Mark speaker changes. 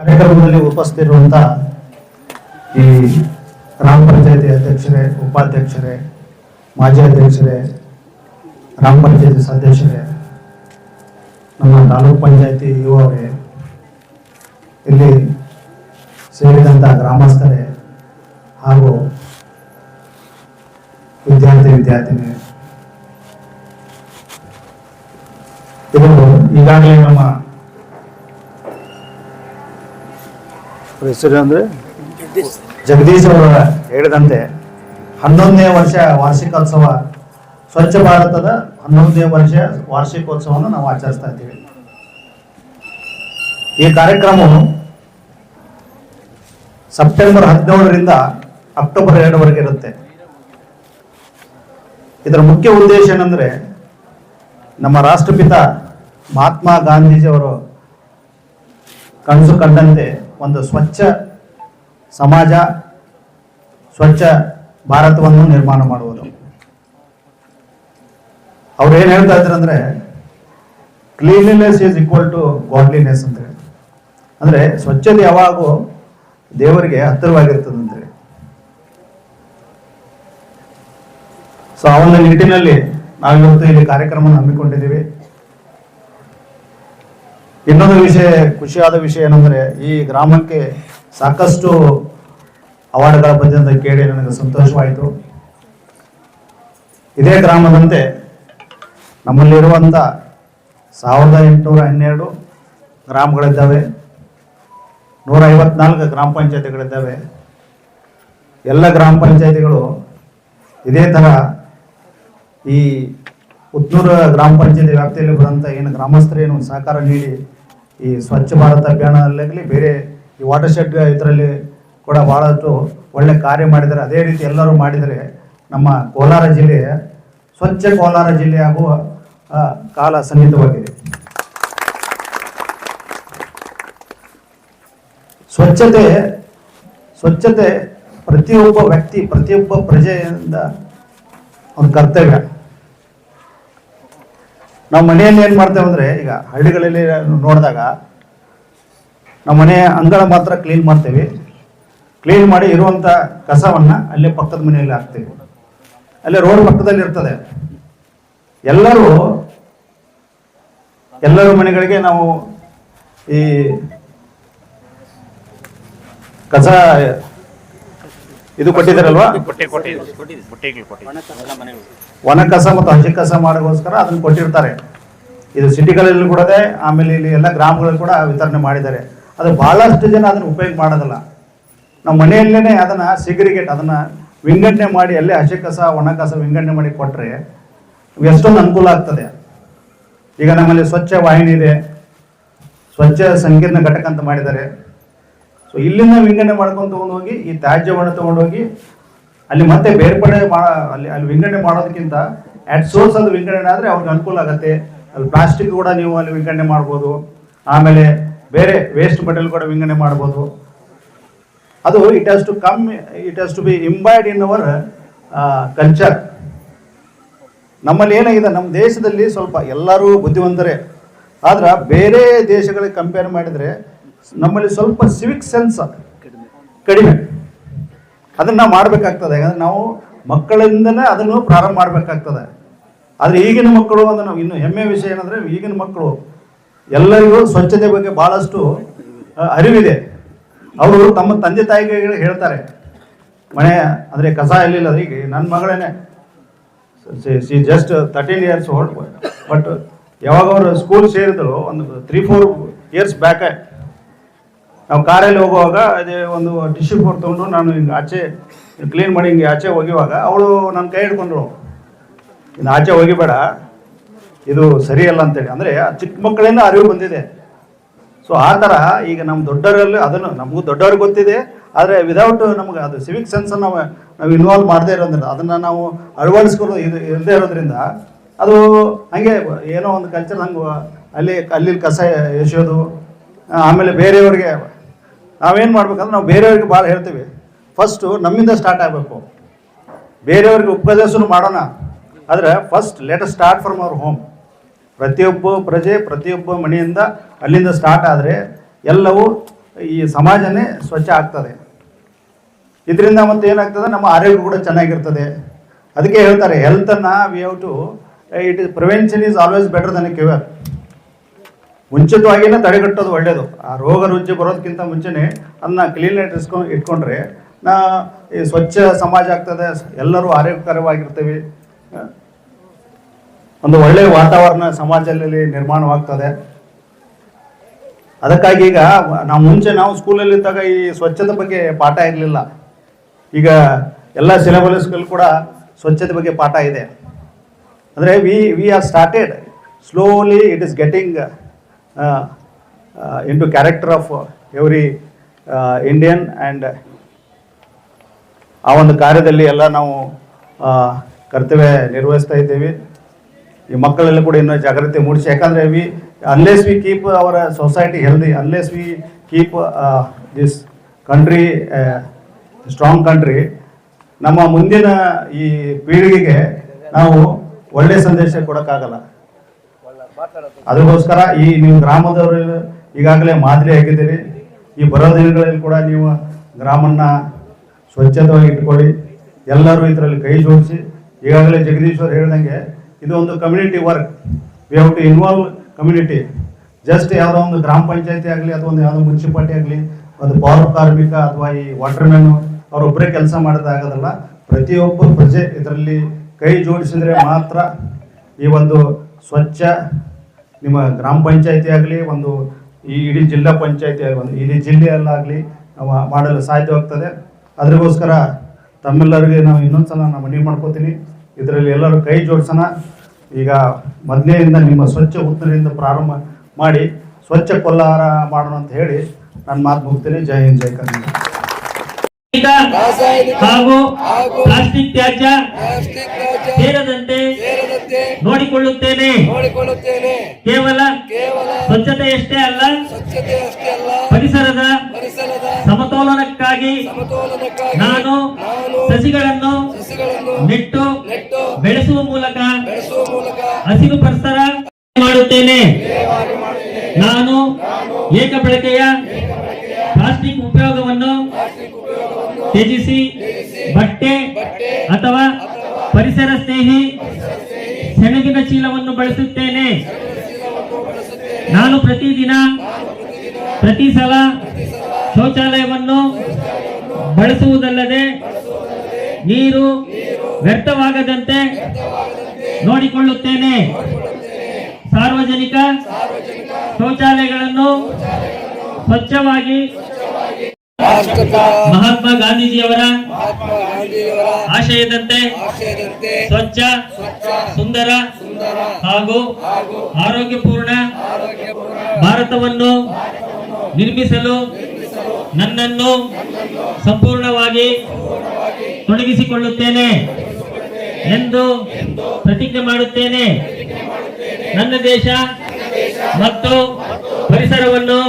Speaker 1: ಕಾರ್ಯಕ್ರಮದಲ್ಲಿ ಉಪಸ್ಥಿತಿರುವಂಥ ಈ ಗ್ರಾಮ ಪಂಚಾಯತಿ ಅಧ್ಯಕ್ಷರೇ, ಉಪಾಧ್ಯಕ್ಷರೇ, ಮಾಜಿ ಅಧ್ಯಕ್ಷರೇ, ಗ್ರಾಮ ಪಂಚಾಯತಿ ಸದಸ್ಯರೇ, ನಮ್ಮ ತಾಲೂಕ್ ಪಂಚಾಯತಿ ಯುವವರೇ ಇಲ್ಲಿ ಸೇರಿದಂಥ ಗ್ರಾಮಸ್ಥರೇ ಹಾಗೂ ವಿದ್ಯಾರ್ಥಿ, ವಿದ್ಯಾರ್ಥಿನಿ. ಇದು ಈಗಾಗಲೇ ನಮ್ಮ ಹೆಸರು ಅಂದ್ರೆ? ಜಗದೀಶ್. ಅವರ ಹೇಳಿದಂತೆ. ಹನ್ನೊಂದನೇ ವರ್ಷ ವಾರ್ಷಿಕೋತ್ಸವ ಸ್ವಚ್ಛ ಭಾರತದ ಹನ್ನೊಂದನೇ ವರ್ಷ ವಾರ್ಷಿಕೋತ್ಸವವನ್ನು ನಾವು ಆಚರಿಸ್ತಾ ಇದ್ದೀವಿ. ಈ ಕಾರ್ಯಕ್ರಮವು ಸೆಪ್ಟೆಂಬರ್ ಹದಿನೇಳರಿಂದ ಅಕ್ಟೋಬರ್ ಎರಡವರೆಗೆ ಇರುತ್ತೆ. ಇದರ ಮುಖ್ಯ ಉದ್ದೇಶ ಏನಂದ್ರೆ ನಮ್ಮ ರಾಷ್ಟ್ರಪಿತ ಮಹಾತ್ಮ ಗಾಂಧೀಜಿಯವರು ಕನಸು ಕಂಡಂತೆ ಒಂದು ಸ್ವಚ್ಛ ಸಮಾಜ, ಸ್ವಚ್ಛ ಭಾರತವನ್ನು ನಿರ್ಮಾಣ ಮಾಡುವುದು. ಅವ್ರು ಏನು ಹೇಳ್ತಾ ಇದ್ರು ಅಂದ್ರೆ cleanliness is equal to godliness ಅಂತ ಹೇಳಿ. ಅಂದ್ರೆ ಸ್ವಚ್ಛತೆ ಯಾವಾಗೂ ದೇವರಿಗೆ ಹತ್ತಿರವಾಗಿರ್ತದೆ ಅಂತ ಹೇಳಿ ಸೊ ಆ ಒಂದು ನಿಟ್ಟಿನಲ್ಲಿ ನಾವಿವತ್ತು ಇಲ್ಲಿ ಕಾರ್ಯಕ್ರಮವನ್ನು ಹಮ್ಮಿಕೊಂಡಿದ್ದೀವಿ. ಇನ್ನೊಂದು ವಿಷಯ, ಖುಷಿಯಾದ ವಿಷಯ ಏನಂದ್ರೆ, ಈ ಗ್ರಾಮಕ್ಕೆ ಸಾಕಷ್ಟು ಅವಾರ್ಡ್ಗಳ ಅಂತ ಕೇಳಿ ನನಗೆ ಸಂತೋಷವಾಯಿತು. ಇದೇ ಗ್ರಾಮದಂತೆ ನಮ್ಮಲ್ಲಿರುವಂಥ ಸಾವಿರದ ಎಂಟುನೂರ ಹನ್ನೆರಡು ಗ್ರಾಮಗಳಿದ್ದಾವೆ. ನೂರ ಐವತ್ನಾಲ್ಕು ಗ್ರಾಮ ಪಂಚಾಯತಿಗಳಿದ್ದಾವೆ. ಎಲ್ಲ ಗ್ರಾಮ ಪಂಚಾಯತಿಗಳು ಇದೇ ಥರ ಈ ಉತ್ನೂರ ಗ್ರಾಮ ಪಂಚಾಯತಿ ವ್ಯಾಪ್ತಿಯಲ್ಲಿ ಬರುವಂಥ ಏನು ಗ್ರಾಮಸ್ಥರು ಏನು ಸಹಕಾರ ನೀಡಿ ಈ ಸ್ವಚ್ಛ ಭಾರತ ಅಭಿಯಾನದಲ್ಲಾಗಲಿ ಬೇರೆ ಈ ವಾಟರ್ ಶೆಡ್ ಇದರಲ್ಲಿ ಕೂಡ ಭಾಳಷ್ಟು ಒಳ್ಳೆ ಕಾರ್ಯ ಮಾಡಿದ್ದಾರೆ. ಅದೇ ರೀತಿ ಎಲ್ಲರೂ ಮಾಡಿದರೆ ನಮ್ಮ ಕೋಲಾರ ಜಿಲ್ಲೆ, ಸ್ವಚ್ಛ ಕೋಲಾರ ಜಿಲ್ಲೆ ಆಗುವ ಕಾಲ ಸನ್ನಿಹಿತವಾಗಿದೆ. ಸ್ವಚ್ಛತೆ ಸ್ವಚ್ಛತೆ ಪ್ರತಿಯೊಬ್ಬ ವ್ಯಕ್ತಿ, ಪ್ರತಿಯೊಬ್ಬ ಪ್ರಜೆಯಿಂದ ಒಂದು ಕರ್ತವ್ಯ. ನಾವು ಮನೆಯಲ್ಲಿ ಏನು ಮಾಡ್ತೇವೆ ಅಂದರೆ, ಈಗ ಹಳ್ಳಿಗಳಲ್ಲಿ ನೋಡಿದಾಗ ನಮ್ಮ ಮನೆ ಅಂಗಳ ಮಾತ್ರ ಕ್ಲೀನ್ ಮಾಡ್ತೇವೆ. ಕ್ಲೀನ್ ಮಾಡಿ ಇರುವಂಥ ಕಸವನ್ನು ಅಲ್ಲೇ ಪಕ್ಕದ ಮನೆಯಲ್ಲಿ ಹಾಕ್ತೇವೆ. ಅಲ್ಲೇ ರೋಡ್ ಪಕ್ಕದಲ್ಲಿ ಇರ್ತದೆ. ಎಲ್ಲರೂ ಎಲ್ಲರೂ ಮನೆಗಳಿಗೆ ನಾವು ಈ ಕಸ ಇದು ಕೊಟ್ಟಿದ್ದಾರಲ್ವಾ? ಒಣ ಕಸ ಮತ್ತು ಹಸಿ ಕಸ ಮಾಡೋಕ್ಕೋಸ್ಕರ ಅದನ್ನ ಕೊಟ್ಟಿರ್ತಾರೆ. ಇದು ಸಿಟಿಗಳಲ್ಲಿ ಕೂಡ ಇದೆ ಆಮೇಲೆ ಇಲ್ಲಿ ಎಲ್ಲ ಗ್ರಾಮಗಳಲ್ಲಿ ಕೂಡ ವಿತರಣೆ ಮಾಡಿದ್ದಾರೆ. ಅದು ಬಹಳಷ್ಟು ಜನ ಅದನ್ನು ಉಪಯೋಗ ಮಾಡೋದಿಲ್ಲ. ನಮ್ಮ ಮನೆಯಲ್ಲೇನೆ ಅದನ್ನ ಸಿಗ್ರಿಗೇಟ್ ಅದನ್ನ ವಿಂಗಡಣೆ ಮಾಡಿ ಅಲ್ಲೇ ಹಸಿ ಕಸ ಒಣ ಕಸ ವಿಂಗಡಣೆ ಮಾಡಿ ಕೊಟ್ಟರೆ ಎಷ್ಟೊಂದು ಅನುಕೂಲ ಆಗ್ತದೆ. ಈಗ ನಮ್ಮಲ್ಲಿ ಸ್ವಚ್ಛ ವಾಹಿನಿ ಇದೆ. ಸ್ವಚ್ಛ ಸಂಕೀರ್ಣ ಘಟಕ ಅಂತ ಮಾಡಿದ್ದಾರೆ. ಸೊ ಇಲ್ಲಿಂದ ವಿಂಗಡಣೆ ಮಾಡ್ಕೊಂಡು ತಗೊಂಡೋಗಿ, ಈ ತ್ಯಾಜ್ಯವನ್ನು ತಗೊಂಡೋಗಿ, ಅಲ್ಲಿ ಮತ್ತೆ ಬೇರ್ಪಡೆ ಅಲ್ಲಿ ಅಲ್ಲಿ ವಿಂಗಡಣೆ ಮಾಡೋದಕ್ಕಿಂತ ಅಟ್ ಸೋರ್ಸ್ ಅಲ್ಲಿ ವಿಂಗಡಣೆ ಆದರೆ ಅವ್ರಿಗೆ ಅನುಕೂಲ ಆಗುತ್ತೆ. ಅಲ್ಲಿ ಪ್ಲಾಸ್ಟಿಕ್ ಕೂಡ ನೀವು ಅಲ್ಲಿ ವಿಂಗಡಣೆ ಮಾಡ್ಬೋದು. ಆಮೇಲೆ ಬೇರೆ ವೇಸ್ಟ್ ಮಟೀರಿಯಲ್ ಕೂಡ ವಿಂಗಡಣೆ ಮಾಡ್ಬೋದು. ಅದು it has to come it has to be imbibed in our culture ನಮ್ಮಲ್ಲಿ ಏನಾಗಿದೆ ನಮ್ಮ ದೇಶದಲ್ಲಿ ಸ್ವಲ್ಪ ಎಲ್ಲರೂ ಬುದ್ಧಿವಂತರೇ. ಆದ್ರೆ ಬೇರೆ ದೇಶಗಳಿಗೆ ಕಂಪೇರ್ ಮಾಡಿದರೆ ನಮ್ಮಲ್ಲಿ ಸ್ವಲ್ಪ ಸಿವಿಕ್ ಸೆನ್ಸ್ ಕಡಿಮೆ. ಅದನ್ನ ಮಾಡಬೇಕಾಗ್ತದೆ. ಯಾಕಂದ್ರೆ ನಾವು ಮಕ್ಕಳಿಂದನೇ ಅದನ್ನು ಪ್ರಾರಂಭ ಮಾಡಬೇಕಾಗ್ತದೆ. ಆದರೆ ಈಗಿನ ಮಕ್ಕಳು ಅಂದ್ರೆ ನಾವು ಇನ್ನು ಹೆಮ್ಮೆ ವಿಷಯ ಏನಂದ್ರೆ ಈಗಿನ ಮಕ್ಕಳು ಎಲ್ಲರಿಗೂ ಸ್ವಚ್ಛತೆ ಬಗ್ಗೆ ಬಹಳಷ್ಟು ಅರಿವಿದೆ. ಅವರು ತಮ್ಮ ತಂದೆ ತಾಯಿಗೆ ಹೇಳ್ತಾರೆ. ಮನೆ ಅಂದರೆ ಕಸ ಎಲ್ಲಿಲ್ಲ ಈಗ ನನ್ನ ಮಗಳೇನೆ. She just thirteen years old but ಯಾವಾಗ ಅವರು ಸ್ಕೂಲ್ ಸೇರಿದ್ರು ಒಂದು ತ್ರೀ ಫೋರ್ ಇಯರ್ಸ್ ಬ್ಯಾಕ್ ನಾವು ಕಾರಲ್ಲಿ ಹೋಗುವಾಗ ಅದೇ ಒಂದು ಟಿಶ್ಯೂ ಪೇಪರ್ ತೊಗೊಂಡು ನಾನು ಹಿಂಗೆ ಆಚೆ ಕ್ಲೀನ್ ಮಾಡಿ ಹಿಂಗೆ ಆಚೆ ಹೋಗಿವಾಗ ಅವಳು ನನ್ನ ಕೈ ಹಿಡ್ಕೊಂಡ್ರು ಇನ್ನು ಆಚೆ ಹೋಗಿಬೇಡ ಇದು ಸರಿಯಲ್ಲ ಅಂತೇಳಿ. ಅಂದರೆ ಚಿಕ್ಕ ಮಕ್ಕಳಿಂದ ಅರಿವು ಬಂದಿದೆ. ಸೊ ಆ ಥರ ಈಗ ನಮ್ಮ ದೊಡ್ಡವರಲ್ಲಿ ಅದನ್ನು ನಮಗೂ ದೊಡ್ಡವ್ರಿಗೆ ಗೊತ್ತಿದೆ. ಆದರೆ ವಿದೌಟ್ ನಮ್ಗೆ ಅದು ಸಿವಿಕ್ ಸೆನ್ಸ್ ನಾವು ನಾವು ಇನ್ವಾಲ್ವ್ ಮಾಡದೇ ಇರೋದ್ರಿಂದ, ಅದನ್ನು ನಾವು ಅಳವಡಿಸ್ಕೊಳ್ಳೋ ಇದು ಇರದೇ ಇರೋದ್ರಿಂದ ಅದು ಹಂಗೆ ಏನೋ ಒಂದು ಕಲ್ಚರ್ ಹಂಗೆ ಅಲ್ಲಿ ಅಲ್ಲಿ ಕಸ ಎಸೆಯೋದು, ಆಮೇಲೆ ಬೇರೆಯವ್ರಿಗೆ ನಾವೇನು ಮಾಡ್ಬೇಕಂದ್ರೆ ನಾವು ಬೇರೆಯವ್ರಿಗೆ ಭಾಳ ಹೇಳ್ತೀವಿ. ಫಸ್ಟು ನಮ್ಮಿಂದ ಸ್ಟಾರ್ಟ್ ಆಗಬೇಕು. ಬೇರೆಯವ್ರಿಗೆ ಉಪದೇಶನೂ ಮಾಡೋಣ. ಆದರೆ first let start from our home ಪ್ರತಿಯೊಬ್ಬ ಪ್ರಜೆ, ಪ್ರತಿಯೊಬ್ಬ ಮನೆಯಿಂದ ಅಲ್ಲಿಂದ ಸ್ಟಾರ್ಟ್ ಆದರೆ ಎಲ್ಲವೂ ಈ ಸಮಾಜನೇ ಸ್ವಚ್ಛ ಆಗ್ತದೆ. ಇದರಿಂದ ಮತ್ತೆ ಏನಾಗ್ತದೆ? ನಮ್ಮ ಆರೋಗ್ಯ ಕೂಡ ಚೆನ್ನಾಗಿರ್ತದೆ. ಅದಕ್ಕೆ ಹೇಳ್ತಾರೆ ಹೆಲ್ತನ್ನು we have to it is prevention is always better than cure ಮುಂಚಿತವಾಗಿಯೇ ತಡೆಗಟ್ಟೋದು ಒಳ್ಳೆಯದು ಆ ರೋಗ ರುಜಿ ಬರೋದಕ್ಕಿಂತ ಮುಂಚೆನೇ ಅದನ್ನ ಕ್ಲೀನಾಗಿ ಇಸ್ಕೊಂಡು ಇಟ್ಕೊಂಡ್ರೆ ನಾ ಈ ಸ್ವಚ್ಛ ಸಮಾಜ ಆಗ್ತದೆ, ಎಲ್ಲರೂ ಆರೋಗ್ಯಕರವಾಗಿರ್ತೀವಿ. ಒಂದು ಒಳ್ಳೆಯ ವಾತಾವರಣ ಸಮಾಜದಲ್ಲಿ ನಿರ್ಮಾಣವಾಗ್ತದೆ. ಅದಕ್ಕಾಗಿ ಈಗ ನಾವು ಮುಂಚೆ ನಾವು ಸ್ಕೂಲಲ್ಲಿ ಇದ್ದಾಗ ಈ ಸ್ವಚ್ಛತೆ ಬಗ್ಗೆ ಪಾಠ ಇರಲಿಲ್ಲ. ಈಗ ಎಲ್ಲ ಸಿಲೆಬಸ್ಗಳು ಕೂಡ ಸ್ವಚ್ಛತೆ ಬಗ್ಗೆ ಪಾಠ ಇದೆ. ಅಂದರೆ we we are started slowly it is getting to character of every Indian and ಆ ಒಂದು ಕಾರ್ಯದಲ್ಲಿ ಎಲ್ಲ ನಾವು ಕರ್ತವ್ಯ ನಿರ್ವಹಿಸ್ತಾ ಇದ್ದೇವೆ. ಈ ಮಕ್ಕಳಲ್ಲಿ ಕೂಡ ಇನ್ನೂ ಜಾಗೃತಿ ಮೂಡಿಸಿ. ಯಾಕಂದರೆ we unless we keep our society healthy unless we keep this country strong country ನಮ್ಮ ಮುಂದಿನ ಈ ಪೀಳಿಗೆಗೆ ನಾವು ಒಳ್ಳೆಯ ಸಂದೇಶ ಕೊಡೋಕ್ಕಾಗಲ್ಲ. ಅದಕ್ಕೋಸ್ಕರ ಈ ನೀವು ಗ್ರಾಮದವರು ಈಗಾಗಲೇ ಮಾದರಿ ಆಗಿದ್ದೀರಿ. ಈ ಬರೋ ದಿನಗಳಲ್ಲಿ ಕೂಡ ನೀವು ಗ್ರಾಮನ್ನ ಸ್ವಚ್ಛತವಾಗಿ ಇಟ್ಕೊಳ್ಳಿ. ಎಲ್ಲರೂ ಇದರಲ್ಲಿ ಕೈ ಜೋಡಿಸಿ. ಈಗಾಗಲೇ ಜಗದೀಶ್ವರ್ ಹೇಳ್ದಂಗೆ ಇದು ಒಂದು community work we have to involve community just ಯಾವುದೋ ಒಂದು ಗ್ರಾಮ ಪಂಚಾಯತಿ ಆಗಲಿ ಅಥವಾ ಒಂದು ಯಾವುದೋ ಮುನ್ಸಿಪಾಲ್ಟಿ ಆಗಲಿ, ಒಂದು ಪೌರ ಕಾರ್ಮಿಕ ಅಥವಾ ಈ ವಾಟರ್ಮ್ಯಾನು ಅವರೊಬ್ಬರೇ ಕೆಲಸ ಮಾಡೋದಾಗೋದಲ್ಲ ಪ್ರತಿಯೊಬ್ಬ ಪ್ರಜೆ ಇದರಲ್ಲಿ ಕೈ ಜೋಡಿಸಿದರೆ ಮಾತ್ರ ಈ ಒಂದು ಸ್ವಚ್ಛ ನಿಮ್ಮ ಗ್ರಾಮ ಪಂಚಾಯತಿ ಆಗಲಿ ಒಂದು ಈ ಇಡೀ ಜಿಲ್ಲಾ ಪಂಚಾಯತಿ ಒಂದು ಇಡೀ ಜಿಲ್ಲೆಯಲ್ಲಾಗಲಿ ನಾವು ಮಾಡಲು ಸಾಧ್ಯವಾಗ್ತದೆ. ಅದಕ್ಕೋಸ್ಕರ ತಮ್ಮೆಲ್ಲರಿಗೆ ನಾವು ಇನ್ನೊಂದ್ಸಲ ನಾನು ಮನವಿ ಮಾಡ್ಕೋತೀನಿ. ಇದರಲ್ಲಿ ಎಲ್ಲರೂ ಕೈ ಜೋಡಿಸೋಣ. ಈಗ ಮೊದಲನೆಯಿಂದ ನಿಮ್ಮ ಸ್ವಚ್ಛ ಉತ್ತರದಿಂದ ಪ್ರಾರಂಭ ಮಾಡಿ ಸ್ವಚ್ಛ ಕೊಲ್ಲಾರ ಮಾಡೋಣ ಅಂತ ಹೇಳಿ ನಾನು ಮಾತು ಮುಗ್ತೀನಿ. ಜೈ ಹಿಂದ್ ಜೈ ಕರ್ನಾಟಕ
Speaker 2: ರಾಸಾಯನಿಕ
Speaker 3: ಹಾಗೂ ಪ್ಲಾಸ್ಟಿಕ್ ತ್ಯಾಜ್ಯ ಸೇರದಂತೆ ನೋಡಿಕೊಳ್ಳುತ್ತೇನೆ.
Speaker 2: ನೋಡಿಕೊಳ್ಳುತ್ತೇನೆ.
Speaker 3: ಕೇವಲ
Speaker 2: ಕೇವಲ
Speaker 3: ಸ್ವಚ್ಛತೆಯಷ್ಟೇ ಅಲ್ಲ
Speaker 2: ಸ್ವಚ್ಛತೆ ಅಷ್ಟೇ ಅಲ್ಲ
Speaker 3: ಪರಿಸರದ
Speaker 2: ಪರಿಸರದ
Speaker 3: ಸಮತೋಲನಕ್ಕಾಗಿ
Speaker 2: ಸಮತೋಲನಕ್ಕಾಗಿ
Speaker 3: ನಾನು
Speaker 2: ನಾನು
Speaker 3: ಸಸಿಗಳನ್ನು
Speaker 2: ಸಸಿಗಳನ್ನು
Speaker 3: ನೆಟ್ಟು
Speaker 2: ನೆಟ್ಟು
Speaker 3: ಬೆಳೆಸುವ ಮೂಲಕ
Speaker 2: ಬೆಳೆಸುವ ಮೂಲಕ
Speaker 3: ಹಸಿರು ಪರಿಸರ ಮಾಡುತ್ತೇನೆ. ನಾನು ಏಕ ಬಳಕೆಯ ಪ್ಲಾಸ್ಟಿಕ್ ಉಪಯೋಗವನ್ನು ತ್ಯಜಿಸಿ ಬಟ್ಟೆ ಅಥವಾ ಪರಿಸರ ಸ್ನೇಹಿ ಸೆಣಬಿನ ಚೀಲವನ್ನು ಬಳಸುತ್ತೇನೆ. ನಾನು ಪ್ರತಿದಿನ ಪ್ರತಿ ಸಲ ಶೌಚಾಲಯವನ್ನು ಬಳಸುವುದಲ್ಲದೆ ನೀರು ವ್ಯರ್ಥವಾಗದಂತೆ ನೋಡಿಕೊಳ್ಳುತ್ತೇನೆ. ಸಾರ್ವಜನಿಕ ಶೌಚಾಲಯಗಳನ್ನು ಸ್ವಚ್ಛವಾಗಿ ಮಹಾತ್ಮ ಗಾಂಧೀಜಿಯವರ ಆಶಯದಂತೆ ಸ್ವಚ್ಛ ಸುಂದರ ಹಾಗೂ
Speaker 2: ಆರೋಗ್ಯಪೂರ್ಣ
Speaker 3: ಭಾರತವನ್ನು ನಿರ್ಮಿಸಲು ನನ್ನನ್ನು ಸಂಪೂರ್ಣವಾಗಿ ತೊಡಗಿಸಿಕೊಳ್ಳುತ್ತೇನೆ ಎಂದು ಪ್ರತಿಜ್ಞೆ ಮಾಡುತ್ತೇನೆ. ನನ್ನ ದೇಶ ಮತ್ತು ಪರಿಸರವನ್ನು